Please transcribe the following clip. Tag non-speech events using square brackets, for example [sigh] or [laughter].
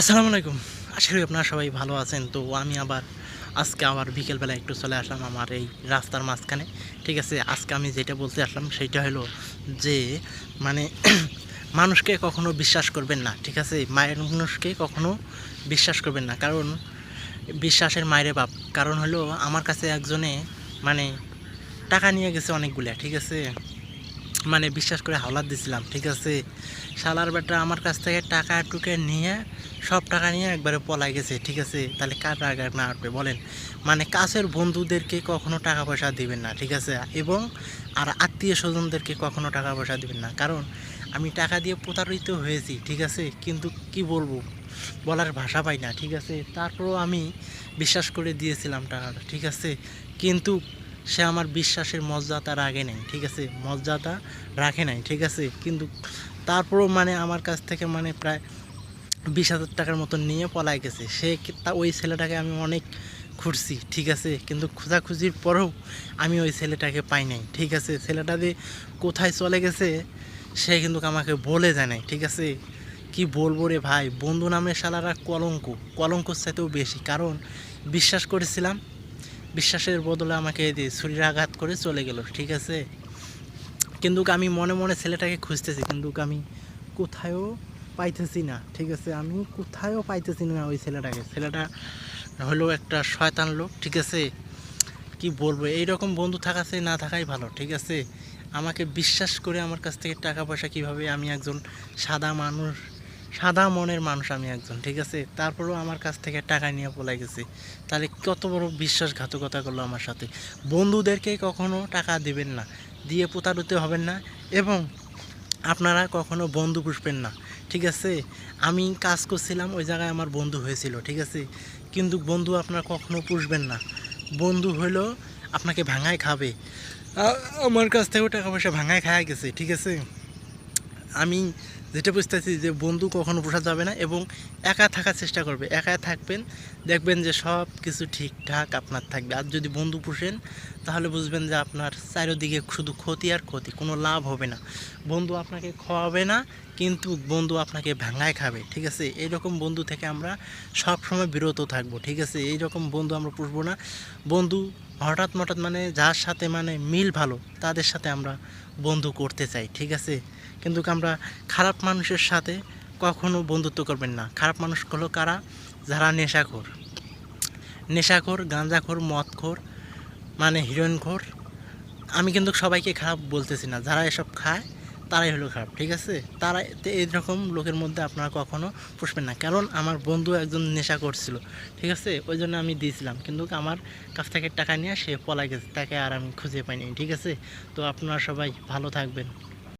আসসালামু আলাইকুম। আশা করি আপনারা সবাই ভালো আছেন। তো আমি আবার আজকে আবার বিকেলবেলা একটু চলে আসলাম আমার এই রাস্তার মাঝখানে। ঠিক আছে, আজকে আমি যেটা বলতে আসলাম সেটা হলো যে মানে [clears throat] মানুষকে কখনো বিশ্বাস করবেন না, ঠিক আছে? মায়ের মানুষকে কখনো বিশ্বাস করবেন না। কারণ বিশ্বাসের মায়ের বাপ। কারণ হলো আমার কাছে একজনে মানে টাকা নিয়ে গেছে অনেকগুলা, ঠিক আছে? মানে বিশ্বাস করে হাওলাত দিছিলাম, ঠিক আছে? শালার বেটা আমার কাছ থেকে টাকা টুকে নিয়ে, সব টাকা নিয়ে একবারে পলাই গেছে, ঠিক আছে? তাহলে কার টাকা না আসবে, বলেন? মানে কাছের বন্ধুদেরকে কখনো টাকা পয়সা দিবেন না, ঠিক আছে? এবং, আর আত্মীয় স্বজনদেরকে কখনো টাকা পয়সা দিবেন না। কারণ, আমি টাকা দিয়ে প্রতারিত হয়েছি, ঠিক আছে? কিন্তু কি বলব? বলার ভাষা পাই না, ঠিক আছে? তারপরেও আমি বিশ্বাস করে দিয়েছিলাম টাকাটা, ঠিক আছে? কিন্তু সে আমার বিশ্বাসের মর্যাদা রাখে নাই, ঠিক আছে? মর্যাদা রাখে নাই, ঠিক আছে? কিন্তু তারপরও মানে আমার কাছ থেকে মানে প্রায় বিশ হাজার টাকার মতো নিয়ে পলাই গেছে। সে ওই ছেলেটাকে আমি অনেক খুঁজছি ঠিক আছে? কিন্তু খোঁজাখুঁজির পরেও আমি ওই ছেলেটাকে পাই নাই, ঠিক আছে? ছেলেটা যে কোথায় চলে গেছে, সে কিন্তু আমাকে বলে যায় নাই, ঠিক আছে? কি বলব রে ভাই? বন্ধু নামে শালারা কলঙ্ক। কলঙ্কর চাইতেও বেশি। কারণ, বিশ্বাস করেছিলাম বিশ্বাসের বদলে আমাকে ছুরির আঘাত করে চলে গেল, ঠিক আছে? কিন্তু আমি মনে মনে ছেলেটাকে খুঁজতেছি, কিন্তু আমি কোথায়ও পাইতেছি না, ঠিক আছে? আমি কোথায়ও পাইতেছি না ওই ছেলেটাকে। ছেলেটা হলো একটা শয়তান লোক, ঠিক আছে? কি বলব এই রকম বন্ধু থাকাছে না থাকাই ভালো, ঠিক আছে? আমাকে বিশ্বাস করে আমার কাছ থেকে টাকা পয়সা কীভাবে আমি একজন সাদা মানুষ সাদা মনের মানুষ আমি একজন, ঠিক আছে? তারপরেও আমার কাছ থেকে টাকা নিয়ে পলাই গেছে। তাহলে কত বড় বিশ্বাসঘাতকতা করল আমার সাথে। বন্ধুদেরকে কখনো টাকা দিবেন না, দিয়ে প্রতারিত হবেন না এবং আপনারা কখনো বন্ধু পুষবেন না, ঠিক আছে? আমি কাজ করছিলাম, ওই জায়গায় আমার বন্ধু হয়েছিল, ঠিক আছে? কিন্তু বন্ধু আপনারা কখনো পুষবেন না। বন্ধু হলো আপনাকে ভাঙায় খাবে। আমার কাছ থেকেও টাকা পয়সা ভাঙায় খাওয়া গেছে, ঠিক আছে? আমি যেটা বুঝতেছি যে বন্ধু কখনো পোষা যাবে না এবং একা থাকার চেষ্টা করবে। একা থাকবেন, দেখবেন যে সব কিছু ঠিকঠাক আপনার থাকবে। আর যদি বন্ধু পুষেন, তাহলে বুঝবেন যে আপনার চারিদিকে শুধু ক্ষতি আর ক্ষতি, কোনো লাভ হবে না। বন্ধু আপনাকে খাওয়াবে না, কিন্তু বন্ধু আপনাকে ভাঙায় খাবে, ঠিক আছে? এইরকম বন্ধু থেকে আমরা সব সময় বিরত থাকব, ঠিক আছে? এইরকম বন্ধু আমরা পুষবো না। বন্ধু হঠাৎ মঠাৎ মানে যার সাথে মানে মিল ভালো, তাদের সাথে আমরা বন্ধু করতে চাই, ঠিক আছে? কিন্তু আমরা খারাপ মানুষের সাথে কখনো বন্ধুত্ব করবেন না। খারাপ মানুষ হলো কারা? যারা নেশাখোর। নেশাখোর, গাঁজাখোর, মদখোর মানে হিরোইনখোর। আমি কিন্তু সবাইকে খারাপ বলতেছি না। যারা এসব খায় তারাই হলো খারাপ, ঠিক আছে? তারা এইরকম লোকের মধ্যে আপনারা কখনো পুষবেন না। কারণ আমার বন্ধু একজন নেশা করছিল, ঠিক আছে? ওই জন্য আমি দিয়েছিলাম। কিন্তু আমার কাছ থেকে টাকা নিয়ে সে পলাই গেছে, তাকে আর আমি খুঁজে পাইনি, ঠিক আছে? তো আপনারা সবাই ভালো থাকবেন।